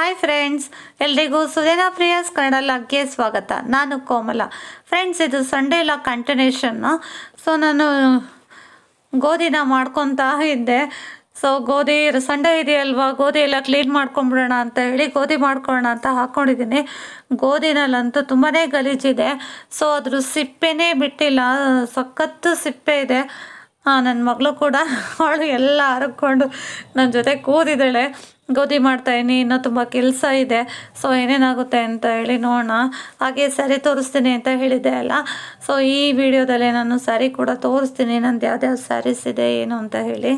Hi friends ಎಲ್ರಿಗೂ ಸುದೇನಾ ಪ್ರಿಯಾಸ್ ಕನ್ನಡ ಲಾಗ್ಗೆ ಸ್ವಾಗತ. ನಾನು ಕೋಮಲ. ಫ್ರೆಂಡ್ಸ್ ಇದು ಸಂಡೇ ಇಲ್ಲ ಕಂಟಿನ್ಯೂಷನ್ನು ಸೊ ನಾನು ಗೋಧಿನ ಮಾಡ್ಕೊತಾ ಇದ್ದೆ. ಸೊ ಗೋಧಿ ಸಂಡೇ ಇದೆಯಲ್ವಾ? ಗೋಧಿ ಎಲ್ಲ ಕ್ಲೀನ್ ಮಾಡ್ಕೊಂಬಿಡೋಣ ಅಂತ ಹೇಳಿ ಗೋಧಿ ಮಾಡ್ಕೊಳ್ಳೋಣ ಅಂತ ಹಾಕ್ಕೊಂಡಿದ್ದೀನಿ ಗೋಧಿನಲ್ಲಂತೂ ತುಂಬಾ ಗಲೀಜಿದೆ. ಸೊ ಅದ್ರ ಸಿಪ್ಪೆನೇ ಬಿಟ್ಟಿಲ್ಲ. ಸಖತ್ತು ಸಿಪ್ಪೆ ಇದೆ. ನನ್ನ ಮಗಳು ಕೂಡ ಅವಳು ಎಲ್ಲ ಹರಕೊಂಡು ನನ್ನ ಜೊತೆ ಕೂದಿದ್ದಾಳೆ ಗೋಧಿ ಮಾಡ್ತಾಯಿನಿ ಇನ್ನೂ ತುಂಬ ಕೆಲಸ ಇದೆ. ಸೊ ಏನೇನಾಗುತ್ತೆ ಅಂತ ಹೇಳಿ ನೋಡೋಣ. ಹಾಗೆ ಸರಿ ತೋರಿಸ್ತೀನಿ ಅಂತ ಹೇಳಿದ್ದೆ ಅಲ್ಲ? ಸೊ ಈ ವಿಡಿಯೋದಲ್ಲಿ ನಾನು ಸ್ಯಾರಿ ಕೂಡ ತೋರಿಸ್ತೀನಿ. ನಂದು ಯಾವ್ದ್ಯಾವ ಸ್ಯಾರೀಸ್ ಇದೆ, ಏನು ಅಂತ ಹೇಳಿ.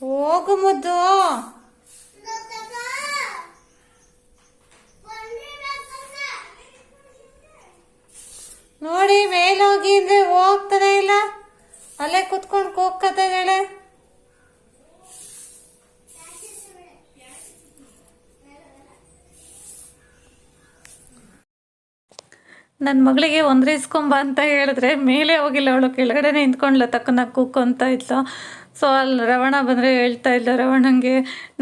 ಹೋಗು ಮುದ್ದು ನೋಡಿ ಮೇಲೋಗಿ ಅಂದ್ರೆ ಹೋಗ್ತಾನೆ ಇಲ್ಲ? ಅಲ್ಲೇ ಕುತ್ಕೊಂಡು ಕೂಗ್ಕತಾ ಇದ್ದಾಳೆ ನನ್ನ ಮಗಳಿಗೆ ಒಂದ್ರಿಸ್ಕೊಂಬ ಅಂತ ಹೇಳಿದ್ರೆ, ಮೇಲೆ ಹೋಗಿಲ್ಲ ಅವಳು ಕೆಳಗಡೆ ನಿಂತ್ಕೊಂಡ್ಲ ತಕ್ಕನ ಕೂಕೊಂತ ಇದ್ಲು. ಸೊ ಅಲ್ಲಿ ರವಣ ಬಂದರೆ ಹೇಳ್ತಾ ಇಲ್ಲ ರವಣಂಗೆ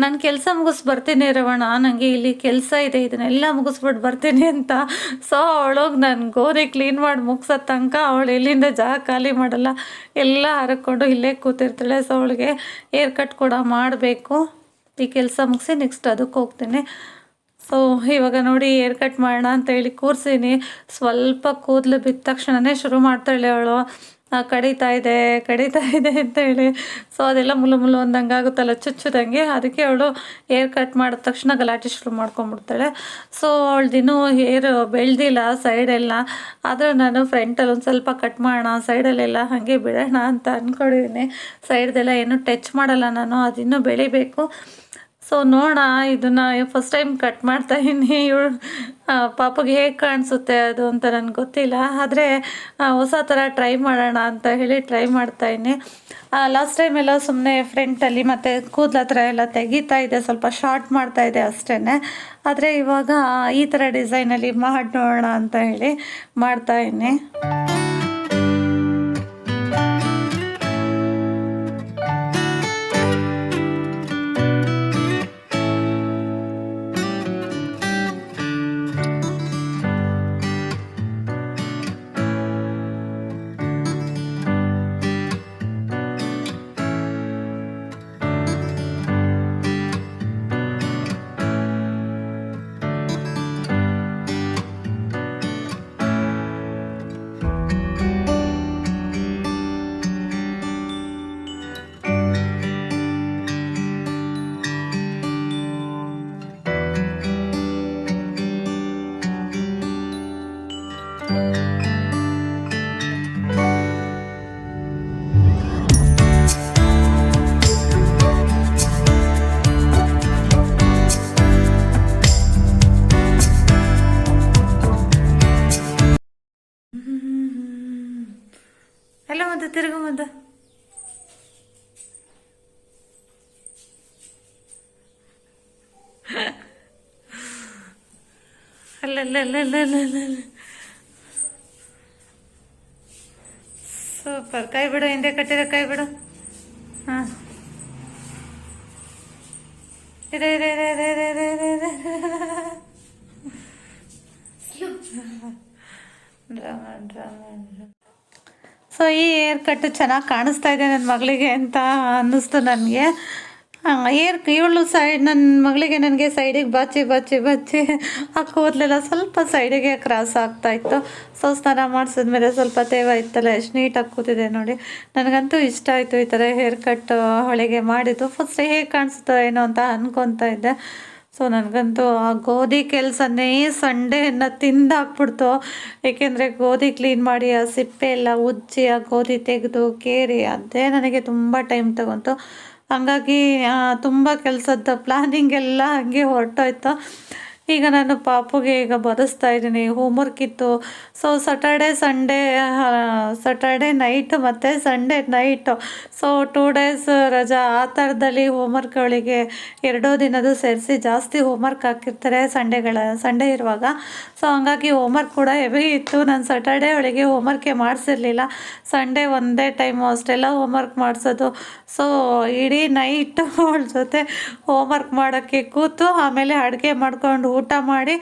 ನಾನು ಕೆಲಸ ಮುಗಿಸ್ ಬರ್ತೀನಿ ರವಣ ನನಗೆ ಇಲ್ಲಿ ಕೆಲಸ ಇದೆ, ಇದನ್ನೆಲ್ಲ ಮುಗಿಸ್ಬಿಟ್ಟು ಬರ್ತೀನಿ ಅಂತ. ಸೊ ಅವಳೋಗಿ ನಾನು ಗೋರಿ ಕ್ಲೀನ್ ಮಾಡಿ ಮುಗಿಸೋ ತನಕ ಅವಳು ಇಲ್ಲಿಂದ ಜಾಗ ಖಾಲಿ ಮಾಡಲ್ಲ. ಎಲ್ಲ ಹರಕೊಂಡು ಇಲ್ಲೇ ಕೂತಿರ್ತಾಳೆ. ಸೊ ಅವಳಿಗೆ ಏರ್ ಕಟ್ ಕೂಡ ಮಾಡಬೇಕು. ಈ ಕೆಲಸ ಮುಗಿಸಿ ನೆಕ್ಸ್ಟ್ ಅದಕ್ಕೆ ಹೋಗ್ತೀನಿ. ಸೊ ಇವಾಗ ನೋಡಿ ಏರ್ ಕಟ್ ಮಾಡೋಣ ಅಂತ ಹೇಳಿ ಕೂರ್ಸೀನಿ. ಸ್ವಲ್ಪ ಕೂದಲು ಬಿದ್ದ ತಕ್ಷಣವೇ ಶುರು ಮಾಡ್ತಾಳೆ ಅವಳು. ಕಡಿತಾ ಇದೆ ಕಡಿತಾ ಇದೆ ಅಂತ ಹೇಳಿ. ಸೊ ಅದೆಲ್ಲ ಮುಲು ಮುಲು ಅಂದಂಗೆ ಆಗುತ್ತಲ್ಲ, ಚುಚ್ಚುದಂಗೆ. ಅದಕ್ಕೆ ಅವಳು ಏರ್ ಕಟ್ ಮಾಡಿದ ತಕ್ಷಣ ಗಲಾಟೆ ಶುರು ಮಾಡ್ಕೊಂಬಿಡ್ತಾಳೆ. ಸೊ ಅವಳ್ದಿನ್ನೂ ಹೇರ್ ಬೆಳೆದಿಲ್ಲ ಸೈಡೆಲ್ಲ ಆದರೂ ನಾನು ಫ್ರಂಟಲ್ಲಿ ಒಂದು ಸ್ವಲ್ಪ ಕಟ್ ಮಾಡೋಣ ಸೈಡಲ್ಲೆಲ್ಲ ಹಾಗೆ ಬಿಡೋಣ ಅಂತ ಅಂದ್ಕೊಂಡಿದ್ದೀನಿ ಸೈಡ್ದೆಲ್ಲ ಏನು ಟಚ್ ಮಾಡಲ್ಲ ನಾನು, ಅದಿನ್ನೂ ಬೆಳಿಬೇಕು. ಸೊ ನೋಡ, ಇದನ್ನ ಫಸ್ಟ್ ಟೈಮ್ ಕಟ್ ಮಾಡ್ತಾ ಇದ್ದೀನಿ ಇವಳು ಪಾಪಗೆ ಹೇಗೆ ಕಾಣಿಸುತ್ತೆ ಅದು ಅಂತ ನನಗೆ ಗೊತ್ತಿಲ್ಲ. ಆದರೆ ಹೊಸ ಥರ ಟ್ರೈ ಮಾಡೋಣ ಅಂತ ಹೇಳಿ ಟ್ರೈ ಮಾಡ್ತಾ ಲಾಸ್ಟ್ ಟೈಮ್ ಎಲ್ಲ ಸುಮ್ಮನೆ ಫ್ರೆಂಟಲ್ಲಿ ಮತ್ತು ಕೂದಲ ಹತ್ರ ಎಲ್ಲ ತೆಗಿತಾ ಇದೆ. ಸ್ವಲ್ಪ ಶಾರ್ಟ್ ಮಾಡ್ತಾ ಇದೆ ಅಷ್ಟೇ ಆದರೆ ಇವಾಗ ಈ ಥರ ಡಿಸೈನಲ್ಲಿ ಮಾಡಿ ನೋಡೋಣ ಅಂತ ಹೇಳಿ ಮಾಡ್ತಾ ಇದ್ದೀನಿ ಅಲ್ಲಲ್ಲಲ್ಲಲ್ಲಲ್ಲ ಸೂಪರ್. ಕೈ ಬಿಡು, ಹಿಂದೆ ಕಟ್ಟಿರೋ ಕೈ ಬಿಡು. ಹಾಂ. ಇದೆ ಸೊ ಈ ಏರ್ ಕಟ್ ಚೆನ್ನಾಗಿ ಕಾಣಿಸ್ತಾ ಇದೆ ನನ್ನ ಮಗಳಿಗೆ ಅಂತ ಅನ್ನಿಸ್ತು ನನಗೆ. ಏರ್ ಇವಳು ಸೈಡ್ ನನ್ನ ಮಗಳಿಗೆ ನನಗೆ ಸೈಡಿಗೆ ಬಚ್ಚಿ ಬಚ್ಚಿ ಬಚ್ಚಿ ಆ ಕೂದಲೆಲ್ಲ ಸ್ವಲ್ಪ ಸೈಡಿಗೆ ಕ್ರಾಸ್ ಆಗ್ತಾ ಇತ್ತು. ಸೊ ಸ್ನಾನ ಮಾಡಿಸಿದ್ಮೇಲೆ ಸ್ವಲ್ಪ ತೇವ ಇತ್ತಲ್ಲ, ಎಷ್ಟು ನೀಟಾಗಿ ಕೂತಿದೆ ನೋಡಿ. ನನಗಂತೂ ಇಷ್ಟ ಆಯಿತು ಈ ಥರ ಹೇರ್ ಕಟ್ ಹೊಳಿಗೆ ಮಾಡಿದ್ದು. ಫಸ್ಟ್ ಹೇಗೆ ಕಾಣಿಸುತ್ತೋ ಏನೋ ಅಂತ ಅನ್ಕೊತಾ ಇದ್ದೆ. ಸೊ ನನಗಂತೂ ಆ ಗೋಧಿ ಕೆಲಸನೇ ಸಂಡೆಯನ್ನು ತಿಂದಾಕ್ಬಿಡ್ತು ಏಕೆಂದರೆ ಗೋಧಿ ಕ್ಲೀನ್ ಮಾಡಿ, ಆ ಸಿಪ್ಪೆ ಎಲ್ಲ ಉಜ್ಜಿ, ಆ ಗೋಧಿ ತೆಗೆದು, ಕೇರಿ, ಅದೇ ನನಗೆ ತುಂಬ ಟೈಮ್ ತಗೊಂತು. ಹಂಗಾಗಿ ತುಂಬ ಕೆಲಸದ ಪ್ಲಾನಿಂಗ್ ಎಲ್ಲ ಹಂಗೆ ಹೊರಟೋಯ್ತು. ಈಗ ನಾನು ಪಾಪುಗೆ ಈಗ ಬರೆಸ್ತಾ ಇದ್ದೀನಿ. ಹೋಮ್ವರ್ಕ್ ಇತ್ತು. So Saturday Sunday Saturday night ಮತ್ತು Sunday night so two days ರಜಾ. ಆ ಥರದಲ್ಲಿ ಹೋಮ್ವರ್ಕ್ಗಳಿಗೆ ಎರಡೋ ದಿನದ್ದು ಸೇರಿಸಿ ಜಾಸ್ತಿ ಹೋಮ್ವರ್ಕ್ ಹಾಕಿರ್ತಾರೆ ಸಂಡೇಗಳ ಸಂಡೇ ಇರುವಾಗ. ಸೊ ಹಂಗಾಗಿ ಹೋಮ್ವರ್ಕ್ ಕೂಡ ಹೆವಿ ಇತ್ತು. ನಾನು ಸಟರ್ಡೆ ಅವಳಿಗೆ ಹೋಮ್ವರ್ಕೇ ಮಾಡಿಸಿರಲಿಲ್ಲ. ಸಂಡೇ ಒಂದೇ ಟೈಮು ಅಷ್ಟೆಲ್ಲ ಹೋಮ್ವರ್ಕ್ ಮಾಡಿಸೋದು. ಸೊ ಇಡೀ ನೈಟ್ ಅವಳ ಜೊತೆ ಹೋಮ್ವರ್ಕ್ ಮಾಡೋಕ್ಕೆ ಕೂತು ಆಮೇಲೆ ಅಡುಗೆ ಮಾಡ್ಕೊಂಡು ಊಟ ಮಾಡಿ,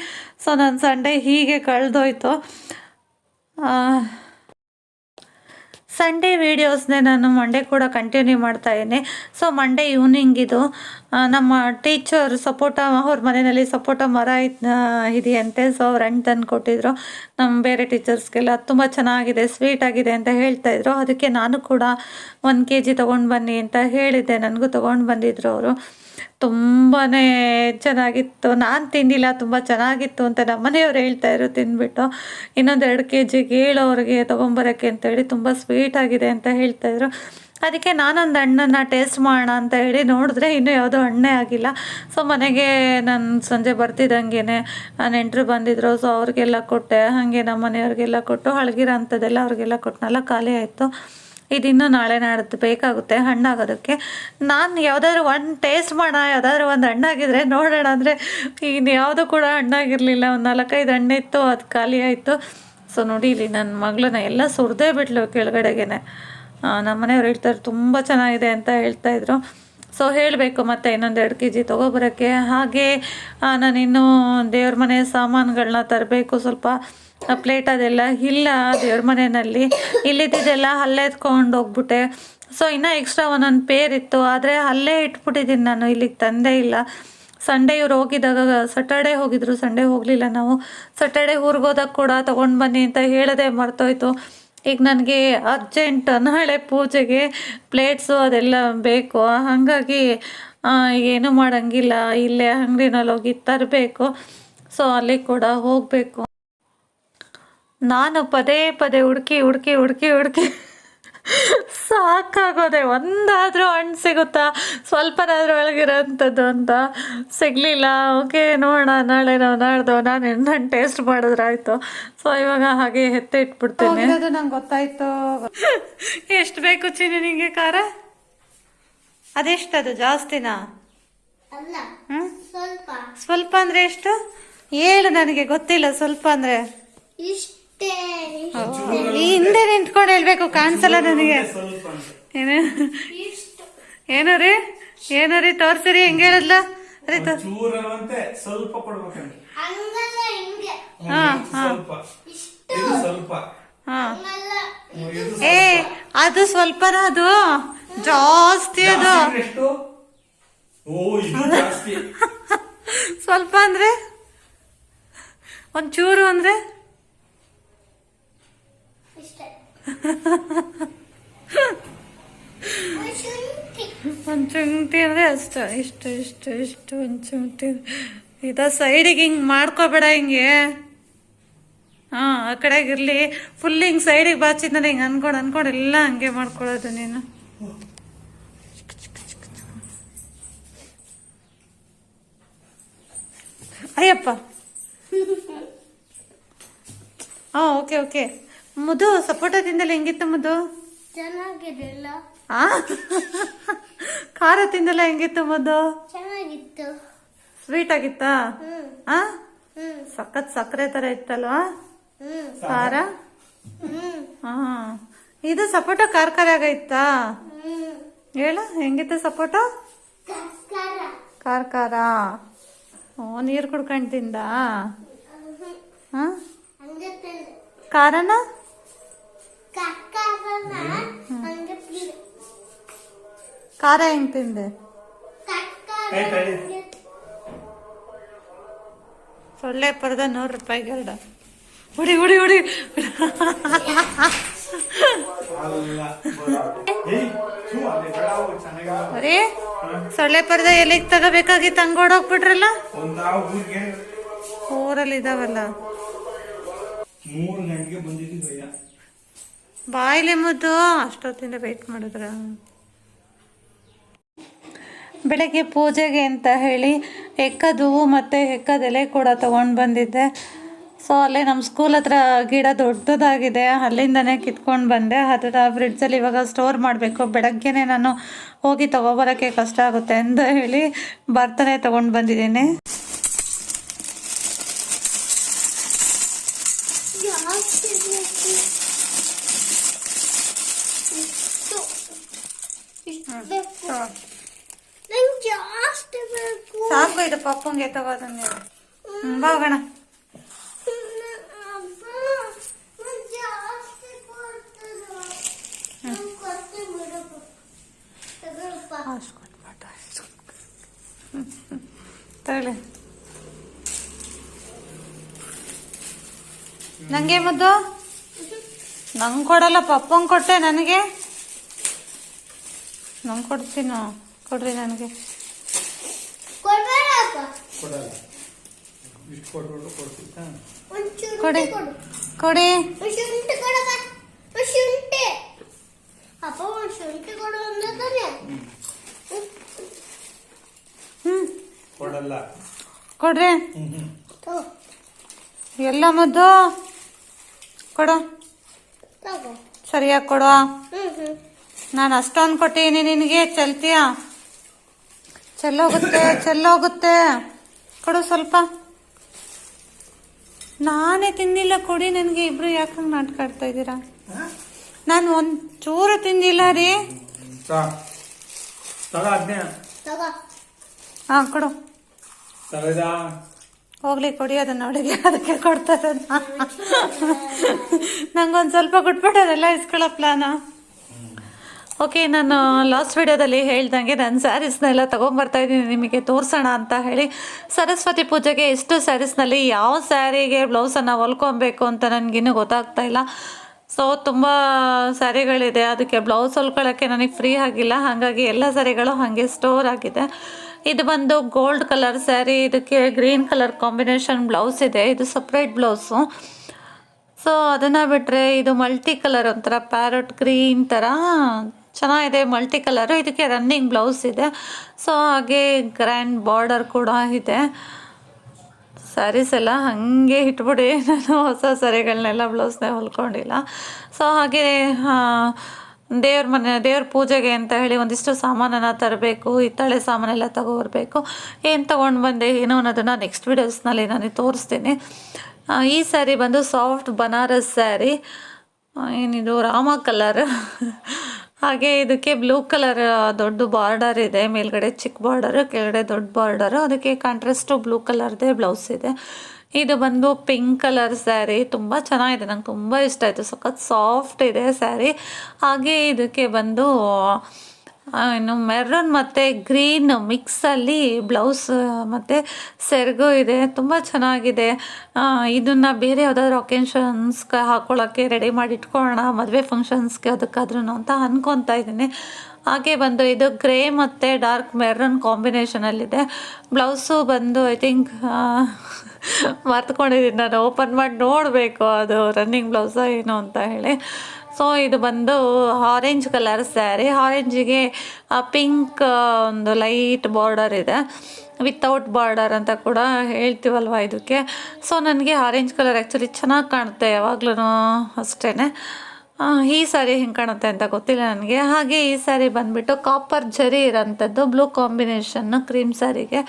ಸೊ ನನ್ನ ಸಂಡೇ ಹೀಗೆ ಕಳೆದೋಯ್ತು. ಸಂಡೇ ವೀಡಿಯೋಸ್ನೇ ನಾನು ಮಂಡೇ ಕೂಡ ಕಂಟಿನ್ಯೂ ಮಾಡ್ತಾ ಇದ್ದೀನಿ. ಸೊ ಮಂಡೇ ಈವ್ನಿಂಗ್ ಇದು ನಮ್ಮ ಟೀಚರ್ ಸಪೋಟ ಅವ್ರ ಮನೆಯಲ್ಲಿ ಸಪೋಟ ಮರ ಇದೆಯಂತೆ. ಸೊ ಅವ್ರು ಹಣ್ಣು ತಂದು ಕೊಟ್ಟಿದ್ರು. ನಮ್ಮ ಬೇರೆ ಟೀಚರ್ಸ್ಗೆಲ್ಲ ತುಂಬ ಚೆನ್ನಾಗಿದೆ ಸ್ವೀಟ್ ಆಗಿದೆ ಅಂತ ಹೇಳ್ತಾ ಇದ್ರು. ಅದಕ್ಕೆ ನಾನು ಕೂಡ ಒಂದು ಕೆ ಜಿ ತೊಗೊಂಡು ಬನ್ನಿ ಅಂತ ಹೇಳಿದ್ದೆ. ನನಗೂ ತೊಗೊಂಡು ಬಂದಿದ್ರು ಅವರು. ತುಂಬಾ ಚೆನ್ನಾಗಿತ್ತು. ನಾನು ತಿಂದಿಲ್ಲ ತುಂಬ ಚೆನ್ನಾಗಿತ್ತು ಅಂತ ನಮ್ಮ ಮನೆಯವ್ರು ಹೇಳ್ತಾ ಇದ್ರು, ತಿಂದ್ಬಿಟ್ಟು. ಇನ್ನೊಂದು ಎರಡು ಕೆ ಜಿ ಕೇಳೋರಿಗೆ ತೊಗೊಂಬರೋಕ್ಕೆ ಅಂತೇಳಿ ತುಂಬ ಸ್ವೀಟಾಗಿದೆ ಅಂತ ಹೇಳ್ತಾ ಇದ್ರು. ಅದಕ್ಕೆ ನಾನೊಂದು ಹಣ್ಣನ್ನು ಟೇಸ್ಟ್ ಮಾಡೋಣ ಅಂತ ಹೇಳಿ ನೋಡಿದ್ರೆ ಇನ್ನೂ ಯಾವುದೋ ಹಣ್ಣೇ ಆಗಿಲ್ಲ. ಸೊ ಮನೆಗೆ ನಾನು ಸಂಜೆ ಬರ್ತಿದ್ದಂಗೆ ನೆಂಟರು ಬಂದಿದ್ರು. ಸೊ ಅವ್ರಿಗೆಲ್ಲ ಕೊಟ್ಟೆ. ಹಾಗೆ ನಮ್ಮ ಮನೆಯವ್ರಿಗೆಲ್ಲ ಕೊಟ್ಟು, ಹಳಗಿರೋ ಅಂಥದ್ದೆಲ್ಲ ಅವ್ರಿಗೆಲ್ಲ ಕೊಟ್ಟನಲ್ಲ ಖಾಲಿ ಆಯಿತು. ಇದಿನ್ನೂ ನಾಳೆ ನಾಡ್ದು ಬೇಕಾಗುತ್ತೆ, ಹಣ್ಣಾಗೋದಕ್ಕೆ. ನಾನು ಯಾವುದಾದ್ರು ಒಂದು ಟೇಸ್ಟ್ ಮಾಡೋಣ, ಯಾವುದಾದ್ರು ಒಂದು ಹಣ್ಣಾಗಿದ್ರೆ ನೋಡೋಣ. ಅಂದರೆ ಇನ್ನು ಯಾವುದು ಕೂಡ ಹಣ್ಣಾಗಿರಲಿಲ್ಲ. ಒಂದು ನಾಲ್ಕೈದು ಹಣ್ಣಿತ್ತು ಅದು ಖಾಲಿ ಆಯಿತು. ಸೊ ನೋಡಿ, ಇಲ್ಲಿ ನನ್ನ ಮಗಳನ್ನ ಎಲ್ಲ ಸುರಿದೇ ಬಿಟ್ಲು ಕೆಳಗಡೆಗೇನೆ. ನಮ್ಮ ಮನೆಯವ್ರು ಹೇಳ್ತಾರೆ, ತುಂಬ ಚೆನ್ನಾಗಿದೆ ಅಂತ ಹೇಳ್ತಾಯಿದ್ರು ಸೊ ಹೇಳಬೇಕು ಮತ್ತೆ ಇನ್ನೊಂದು ಎರಡು ಕೆ ಜಿ ತೊಗೊಬರೋಕ್ಕೆ. ಹಾಗೆ ನಾನಿನ್ನೂ ದೇವ್ರ ಮನೆ ಸಾಮಾನುಗಳನ್ನ ತರಬೇಕು ಸ್ವಲ್ಪ. ಪ್ಲೇಟ್ ಅದೆಲ್ಲ ಇಲ್ಲ ದೇವ್ರ ಮನೆಯಲ್ಲಿ. ಇಲ್ಲಿದ್ದೆಲ್ಲ ಅಲ್ಲೇ ಎತ್ಕೊಂಡು ಹೋಗ್ಬಿಟ್ಟೆ. ಸೊ ಇನ್ನೂ ಎಕ್ಸ್ಟ್ರಾ ಒಂದೊಂದು ಪೇರ್ ಇತ್ತು. ಆದರೆ ಅಲ್ಲೇ ಇಟ್ಬಿಟ್ಟಿದ್ದೀನಿ ನಾನು. ಇಲ್ಲಿಗೆ ತಂದೇ ಇಲ್ಲ. ಸಂಡೇ ಇವ್ರು ಹೋಗಿದ್ದಾಗ ಸಟರ್ಡೇ ಹೋಗಿದ್ರು. ಸಂಡೇ ಹೋಗಲಿಲ್ಲ ನಾವು. ಸಟರ್ಡೇ ಊರಿಗೆ ಹೋದಾಗ ಕೂಡ ತೊಗೊಂಡು ಬನ್ನಿ ಅಂತ ಹೇಳದೆ ಮರ್ತೋಯ್ತು. ಈಗ ನನಗೆ ಅರ್ಜೆಂಟ್ ನಾಳೆ ಪೂಜೆಗೆ ಪ್ಲೇಟ್ಸು ಅದೆಲ್ಲ ಬೇಕು. ಹಾಗಾಗಿ ಏನೂ ಮಾಡೋಂಗಿಲ್ಲ. ಇಲ್ಲೇ ಅಂಗಡಿನಲ್ಲಿ ಹೋಗಿ ತರಬೇಕು. ಸೊ ಅಲ್ಲಿ ಕೂಡ ಹೋಗಬೇಕು. ನಾನು ಪದೇ ಪದೇ ಹುಡುಕಿ ಹುಡುಕಿ ಹುಡುಕಿ ಹುಡುಕಿ ಸಾಕಾಗೋದೆ. ಒಂದಾದರೂ ಹಣ್ಣು ಸಿಗುತ್ತಾ? ಸ್ವಲ್ಪನಾದರೂ ಒಳಗಿರೋಂಥದ್ದು ಅಂತ ಸಿಗಲಿಲ್ಲ. ಓಕೆ ನೋಡೋಣ. ನಾಳೆ ನಾವು ನಾಡ್ದು ನಾನು ಹಣ್ಣು ಟೇಸ್ಟ್ ಮಾಡಿದ್ರಾಯ್ತು ಸೊ ಇವಾಗ ಹಾಗೆ ಎತ್ತೆ ಅದು ನಂಗೆ ಗೊತ್ತಾಯ್ತು. ಎಷ್ಟು ಬೇಕು ಚೀನಿ ನಿಂಗೆ ಖಾರ? ಅದೆಷ್ಟದು? ಜಾಸ್ತಿನಾ? ಅಲ್ಲ ಸ್ವಲ್ಪ. ಅಂದ್ರೆ ಅಂದರೆ ಎಷ್ಟು? ಹೇಳು ನನಗೆ ಗೊತ್ತಿಲ್ಲ. ಸ್ವಲ್ಪ ಅಂದ್ರೆ? ಇಷ್ಟೇ. ಈ ಹಿಂದೆ ನಿಂತ್ಕೊಂಡು ಹೇಳ್ಬೇಕು ಕಾಣಿಸಲ್ಲ ನನಗೆ. ಏನು? ಏನು ರೀ? ಏನು ರೀ? ತೋರ್ಸಿರಿ ಹೆಂಗೆ ಹೇಳದ್ಲ? ಚೂರಲ್ವಂತೆ ಸ್ವಲ್ಪ ಹಾ, ಸ್ವಲ್ಪ. ಇಷ್ಟು. ಸ್ವಲ್ಪ. ಹಾ. ಏ ಅದು ಸ್ವಲ್ಪನ ಅದು? ಜಾಸ್ತಿ ಅದು. ಓ ಇದು ಜಾಸ್ತಿ. ಸ್ವಲ್ಪ ಅಂದ್ರೆ? ಒಂಚೂರು ಅಂದ್ರೆ? ಒಂದು ಚುಂಟಿ ಅಂದ್ರೆ ಅಷ್ಟು ಇಷ್ಟು ಇಷ್ಟು ಇಷ್ಟು ಒಂದು ಚುಂಟಿ ಇದ ಸೈಡಿಗೆ ಹಿಂಗೆ ಮಾಡ್ಕೋಬೇಡ ಹಿಂಗೆ. ಹಾಂ ಆ ಕಡೆಗಿರ್ಲಿ ಫುಲ್ ಹಿಂಗೆ ಸೈಡಿಗೆ ಬಾಚಿದ್ನ ಹಿಂಗೆ ಅನ್ಕೊಂಡು ಅನ್ಕೊಂಡು ಎಲ್ಲ ಹಂಗೆ ಮಾಡ್ಕೊಳ್ಳೋದು ನೀನು. ಅಯ್ಯಪ್ಪ. ಹಾಂ ಓಕೆ ಓಕೆ. ಮುದು ಸಪೋಟ ತಿಂದಲ್ಲ ಹೆಂಗಿತ್ತು ಮುದು? ಚೆನ್ನಾಗಿರಲಿಲ್ಲ. ಆ? ಖಾರ ತಿಂದಲ್ಲ ಹೆಂಗಿತ್ತು ಮುದು? ಚೆನ್ನಾಗಿತ್ತು. ಸ್ವೀಟ್ ಆಗಿತ್ತಾ ಆ? ಸಖತ್ ಸಕ್ಕರೆ ತರ ಇತ್ತಲ್ವಾ? ಖಾರ? ಹಾ ಇದು ಸಪೋಟ ಖಾರ ಖಾರ ಆಗೈತಾ ಹೇಳು ಹೆಂಗಿತ್ತು ಸಪೋಟ? ಖಾರ ಖಾರ ಓ ನೀರು ಕುಡ್ಕೊಂಡು ತಿಂದ ಹಾ ಖಾರನಾ? ಖಾರ ಹೆಂಗ್ ತಿಂದೆ? ಸೊಳ್ಳೆ ಪರದ ನೂರು ರೂಪಾಯಿ ಗರ್ಡ ಹುಡಿ ಹುಡಿ ಹುಡಿ. ಅರೇ ಸೊಳ್ಳೆ ಪರದ ಎಲ್ಲಿಗೆ ತಗೋಬೇಕಾಗಿತ್ತು ಹಂಗ್ ಓಡೋಗ್ಬಿಟ್ರಲ್ಲ ಒಂದ ಊರಿಗೆ ಊರಲ್ಲಿ ಇದಾವಲ್ಲ ಗಂಟೆಗೆ ಬಂದಿದ್ದೀವಿ ಬಾಯಿಲೆ ಮುದ್ದು. ಅಷ್ಟೊತ್ತಿಂದ ವೆಯ್ಟ್ ಮಾಡಿದ್ರ. ಬೆಳಗ್ಗೆ ಪೂಜೆಗೆ ಅಂತ ಹೇಳಿ ಎಕ್ಕದ ಹೂವು ಮತ್ತು ಎಕ್ಕದ ಎಲೆ ಕೂಡ ತೊಗೊಂಡು ಬಂದಿದ್ದೆ. ಸೊ ಅಲ್ಲೇ ನಮ್ಮ ಸ್ಕೂಲ್ ಹತ್ರ ಗಿಡ ದೊಡ್ಡದಾಗಿದೆ. ಅಲ್ಲಿಂದನೇ ಕಿತ್ಕೊಂಡು ಬಂದೆ. ಅದರ ಫ್ರಿಡ್ಜಲ್ಲಿ ಇವಾಗ ಸ್ಟೋರ್ ಮಾಡಬೇಕು. ಬೆಳಗ್ಗೆನೇ ನಾನು ಹೋಗಿ ತೊಗೊಬರೋಕ್ಕೆ ಕಷ್ಟ ಆಗುತ್ತೆ ಅಂತ ಹೇಳಿ ಬರ್ತಾನೆ ತೊಗೊಂಡು ಬಂದಿದ್ದೀನಿ ಜಾಸ್ತಿ ಬೇಕು ಇಷ್ಟು ಇಷ್ಟು ಬೇಕು ನಂಗೆ ಜಾಸ್ತಿ ಬೇಕು ಸಾಕು ಇದು ಪಪ್ಪಂಗೆ ತಗೋದಂಗೆ ಹೋಗೋಣ ಅಮ್ಮ ನಂಗೆ ಜಾಸ್ತಿ ಕೊಡ್ತದ ನಂಗೆ ಕೊಡ್ತೀನಿ ತಗೊಳಪ್ಪ ಅಷ್ಟು ಕೊಟ್ಬಿಟ್ಟು ತಗೊಳ್ಳಿ. ನನಗೆ ಮದ್ದು? ನಂಗೆ ಕೊಡಲ್ಲ, ಪಪ್ಪಂಗೆ ಕೊಟ್ಟೆ ನನಗೆ. ನಂಗೆ ಕೊಡ್ತೀನೋ? ಕೊಡ್ರಿ ನನಗೆ. ಕೊಡಲ್ಲ. ಇಷ್ಟು ಕೊಟ್ಬಿಟ್ಟು ಕೊಡ್ತೀನಿ ಹಾ. ಕೊಡಿ. ಕೊಡು. ಕೊಡಿ. ಒಂದು ಶುಂಠಿ ಕೊಡಪ್ಪ. ಒಂದು ಶುಂಠಿ ಅಪ್ಪ ಒಂದು ಶುಂಠಿ ಕೊಡು ಅಂದ್ರೆ ತಾನೆ ಹ್ಞೂ ಕೊಡಲ್ಲ. ಕೊಡ್ರಿ. ತಗೋ. ಎಲ್ಲ ಮದ್ದು. ಕೊಡು. ತಗೋ. ಸರಿಯಾಗಿ ಕೊಡುವ. ಹ್ಮ್ ಹ್ಮ್. ನಾನು ಅಷ್ಟೊಂದು ಕೊಟ್ಟಿದ್ದೀನಿ ನಿನಗೆ. ಚೆಲ್ತೀಯಾ? ಚೆಲ್ಲೋಗುತ್ತೆ ಚೆಲ್ಲೋಗುತ್ತೆ. ಕೊಡು ಸ್ವಲ್ಪ. ನಾನೇ ತಿಂದಿಲ್ಲ ಕೊಡಿ ನನಗೆ ಇಬ್ರು ಯಾಕಂಗ್ ನಾಟ್ಕಾಡ್ತಾ ಇದ್ದೀರಾ? ನಾನು ಒಂದು ಚೂರು ತಿಂದಿಲ್ಲ ರೀ. ಹಾ ಕೊಡು. ಹೋಗ್ಲಿ ಕೊಡಿ ಅದನ್ನ ಅವಳಿಗೆ ಅದಕ್ಕೆ ಕೊಡ್ತಾರೆ ನಂಗೊಂದು ಸ್ವಲ್ಪ ಕೊಟ್ಬಿಟ್ಟು ಅದೆಲ್ಲ ಇಸ್ಕೊಳ್ಳೋ ಪ್ಲಾನ ಓಕೆ ನಾನು ಲಾಸ್ಟ್ ವಿಡಿಯೋದಲ್ಲಿ ಹೇಳ್ದಂಗೆ ನಾನು ಸ್ಯಾರೀಸ್ನೆಲ್ಲ ತೊಗೊಂಬರ್ತಾ ಇದ್ದೀನಿ. ನಿಮಗೆ ತೋರಿಸೋಣ ಅಂತ ಹೇಳಿ. ಸರಸ್ವತಿ ಪೂಜೆಗೆ ಎಷ್ಟು ಸ್ಯಾರೀಸ್ನಲ್ಲಿ ಯಾವ ಸ್ಯಾರಿಗೆ ಬ್ಲೌಸನ್ನು ಹೊಲ್ಕೊಬೇಕು ಅಂತ ನನಗಿನ್ನೂ ಗೊತ್ತಾಗ್ತಾ ಇಲ್ಲ. ಸೊ ತುಂಬ ಸ್ಯಾರಿಗಳಿದೆ ಅದಕ್ಕೆ ಬ್ಲೌಸ್ ಹೊಲ್ಕೊಳ್ಳೋಕ್ಕೆ ನನಗೆ ಫ್ರೀ ಆಗಿಲ್ಲ. ಹಾಗಾಗಿ ಎಲ್ಲ ಸ್ಯಾರಿಗಳು ಹಾಗೆ ಸ್ಟೋರ್ ಆಗಿದೆ. ಇದು ಬಂದು ಗೋಲ್ಡ್ ಕಲರ್ ಸ್ಯಾರಿ ಇದಕ್ಕೆ ಗ್ರೀನ್ ಕಲರ್ ಕಾಂಬಿನೇಷನ್ ಬ್ಲೌಸ್ ಇದೆ. ಇದು ಸಪ್ರೇಟ್ ಬ್ಲೌಸು ಸೊ ಅದನ್ನು ಬಿಟ್ಟರೆ ಇದು ಮಲ್ಟಿ ಕಲರ್ ಒಂಥರ ಪ್ಯಾರಟ್ ಗ್ರೀನ್ ಥರ ಚೆನ್ನಾಗಿದೆ ಮಲ್ಟಿ ಕಲರು ಇದಕ್ಕೆ ರನ್ನಿಂಗ್ ಬ್ಲೌಸ್ ಇದೆ. ಸೊ ಹಾಗೆ ಗ್ರ್ಯಾಂಡ್ ಬಾರ್ಡರ್ ಕೂಡ ಇದೆ. ಸ್ಯಾರೀಸ್ ಎಲ್ಲ ಹಾಗೆ ಇಟ್ಬಿಡಿ, ನಾನು ಹೊಸ ಸರಿಗಳನ್ನೆಲ್ಲ ಬ್ಲೌಸ್ನೇ ಹೊಲ್ಕೊಂಡಿಲ್ಲ. ಸೊ ಹಾಗೆ ದೇವ್ರ ಮನೆ, ದೇವ್ರ ಪೂಜೆಗೆ ಅಂತ ಹೇಳಿ ಒಂದಿಷ್ಟು ಸಾಮಾನನ್ನು ತರಬೇಕು, ಹಿತ್ತಾಳೆ ಸಾಮಾನೆಲ್ಲ ತಗೊಬರ್ಬೇಕು. ಏನು ತೊಗೊಂಡು ಬಂದೆ, ಏನು ಅನ್ನೋದನ್ನು ನೆಕ್ಸ್ಟ್ ವೀಡಿಯೋಸ್ನಲ್ಲಿ ನಾನು ತೋರಿಸ್ತೀನಿ. ಈ ಸ್ಯಾರಿ ಬಂದು ಸಾಫ್ಟ್ ಬನಾರಸ್ ಸ್ಯಾರಿ ಏನಿದು, ರಾಮ ಕಲರ್ ಹಾಗೆ ಇದಕ್ಕೆ ಬ್ಲೂ ಕಲರ್ ದೊಡ್ಡ ಬಾರ್ಡರ್ ಇದೆ. ಮೇಲ್ಗಡೆ ಚಿಕ್ಕ ಬಾರ್ಡರ್ ಕೆಳಗಡೆ ದೊಡ್ಡ ಬಾರ್ಡರ್ ಅದಕ್ಕೆ ಕಾಂಟ್ರಾಸ್ಟು ಬ್ಲೂ ಕಲರ್ದೇ ಬ್ಲೌಸ್ ಇದೆ. ಇದು ಬಂದು ಪಿಂಕ್ ಕಲರ್ ಸ್ಯಾರಿ ತುಂಬ ಚೆನ್ನಾಗಿದೆ. ನಂಗೆ ತುಂಬ ಇಷ್ಟ ಆಯಿತು. ಸಖತ್ ಸಾಫ್ಟ್ ಇದೆ ಸ್ಯಾರಿ ಹಾಗೆ ಇದಕ್ಕೆ ಬಂದು ಇನ್ನು ಮೆರೂನ್ ಮತ್ತು ಗ್ರೀನ್ ಮಿಕ್ಸಲ್ಲಿ ಬ್ಲೌಸ್ ಮತ್ತು ಸೆರಗು ಇದೆ. ತುಂಬ ಚೆನ್ನಾಗಿದೆ. ಇದನ್ನು ಬೇರೆ ಯಾವುದಾದ್ರೂ ಒಕೇಶನ್ಸ್ಗೆ ಹಾಕೊಳ್ಳೋಕ್ಕೆ ರೆಡಿ ಮಾಡಿ ಇಟ್ಕೊಳ್ಳೋಣ ಮದುವೆ ಫಂಕ್ಷನ್ಸ್ಗೆ ಅದಕ್ಕಾದ್ರೂ ಅಂತ ಅಂದ್ಕೊತಾ ಇದ್ದೀನಿ. ಹಾಗೆ ಬಂದು ಇದು ಗ್ರೇ ಮತ್ತು ಡಾರ್ಕ್ ಮೆರೂನ್ ಕಾಂಬಿನೇಷನಲ್ಲಿದೆ ಬ್ಲೌಸು ಬಂದು ಐ ಥಿಂಕ್ ಮರ್ತ್ಕೊಂಡಿದ್ದೀನಿ ನಾನು. ಓಪನ್ ಮಾಡಿ ನೋಡಬೇಕು ಅದು ರನ್ನಿಂಗ್ ಬ್ಲೌಸ ಏನು ಅಂತ ಹೇಳಿ. ಸೊ ಇದು ಬಂದು ಆರೆಂಜ್ ಕಲರ್ ಸ್ಯಾರಿ ಆರೆಂಜಿಗೆ ಪಿಂಕ್ ಒಂದು ಲೈಟ್ ಬಾರ್ಡರ್ ಇದೆ. ವಿತೌಟ್ ಬಾರ್ಡರ್ ಅಂತ ಕೂಡ ಹೇಳ್ತೀವಲ್ವ ಇದಕ್ಕೆ. ಸೊ ನನಗೆ ಆರೆಂಜ್ ಕಲರ್ ಆ್ಯಕ್ಚುಲಿ ಚೆನ್ನಾಗಿ ಕಾಣುತ್ತೆ ಯಾವಾಗ್ಲೂ ಅಷ್ಟೇ ಈ ಸ್ಯಾರಿ ಹೆಂಗೆ ಕಾಣುತ್ತೆ ಅಂತ ಗೊತ್ತಿಲ್ಲ ನನಗೆ. ಹಾಗೆ ಈ ಸ್ಯಾರಿ ಬಂದುಬಿಟ್ಟು ಕಾಪರ್ ಜರಿ ಇರೋಂಥದ್ದು ಬ್ಲೂ ಕಾಂಬಿನೇಷನ್ನು ಕ್ರೀಮ್ ಸ್ಯಾರಿಗೆ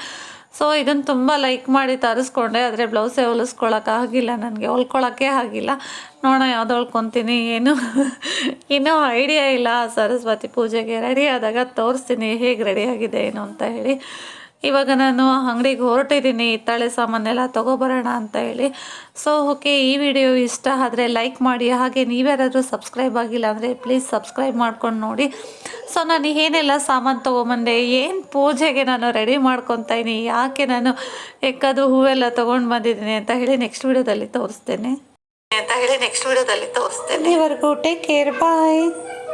ಸೊ ಇದನ್ನು ತುಂಬ ಲೈಕ್ ಮಾಡಿ ತರಿಸ್ಕೊಂಡೆ. ಆದರೆ ಬ್ಲೌಸೇ ಹೊಲಿಸ್ಕೊಳಕ್ಕಾಗಿಲ್ಲ ನನಗೆ. ಹೊಲ್ಕೊಳಕ್ಕೆ ಆಗಿಲ್ಲ. ನೋಡೋಣ ಯಾವ್ದು ಹೊಲ್ಕೊತೀನಿ. ಏನು? ಇನ್ನೂ ಐಡಿಯಾ ಇಲ್ಲ. ಸರಸ್ವತಿ ಪೂಜೆಗೆ ರೆಡಿ ಆದಾಗ ತೋರಿಸ್ತೀನಿ. ಹೇಗೆ ರೆಡಿ ಆಗಿದೆ ಏನು ಅಂತ ಹೇಳಿ. ಇವಾಗ ನಾನು ಅಂಗಡಿಗೆ ಹೊರಟಿದ್ದೀನಿ ಹಿತ್ತಾಳೆ ಸಾಮಾನೆಲ್ಲ ತೊಗೊಬರೋಣ ಅಂತ ಹೇಳಿ. ಸೊ ಓಕೆ ಈ ವಿಡಿಯೋ ಇಷ್ಟ ಆದರೆ ಲೈಕ್ ಮಾಡಿ. ಹಾಗೆ ನೀವ್ಯಾರಾದರೂ ಸಬ್ಸ್ಕ್ರೈಬ್ ಆಗಿಲ್ಲ ಅಂದರೆ ಪ್ಲೀಸ್ ಸಬ್ಸ್ಕ್ರೈಬ್ ಮಾಡ್ಕೊಂಡು ನೋಡಿ. ಸೊ ನಾನು ಏನೆಲ್ಲ ಸಾಮಾನು ತೊಗೊಂಬಂದೆ ಏನು ಪೂಜೆಗೆ ನಾನು ರೆಡಿ ಮಾಡ್ಕೊತಾಯಿನಿ ಯಾಕೆ ನಾನು ಎಕ್ಕದು ಹೂವೆಲ್ಲ ತೊಗೊಂಡು ಬಂದಿದ್ದೀನಿ ಅಂತ ಹೇಳಿ ನೆಕ್ಸ್ಟ್ ವಿಡಿಯೋದಲ್ಲಿ ತೋರಿಸ್ತೇನೆ. ಅಂತ ಹೇಳಿ ನೆಕ್ಸ್ಟ್ ವಿಡಿಯೋದಲ್ಲಿ ತೋರಿಸ್ತೇನೆ. ಇವರೆಗೂ ಟೇಕ್ ಕೇರ್ ಬಾಯ್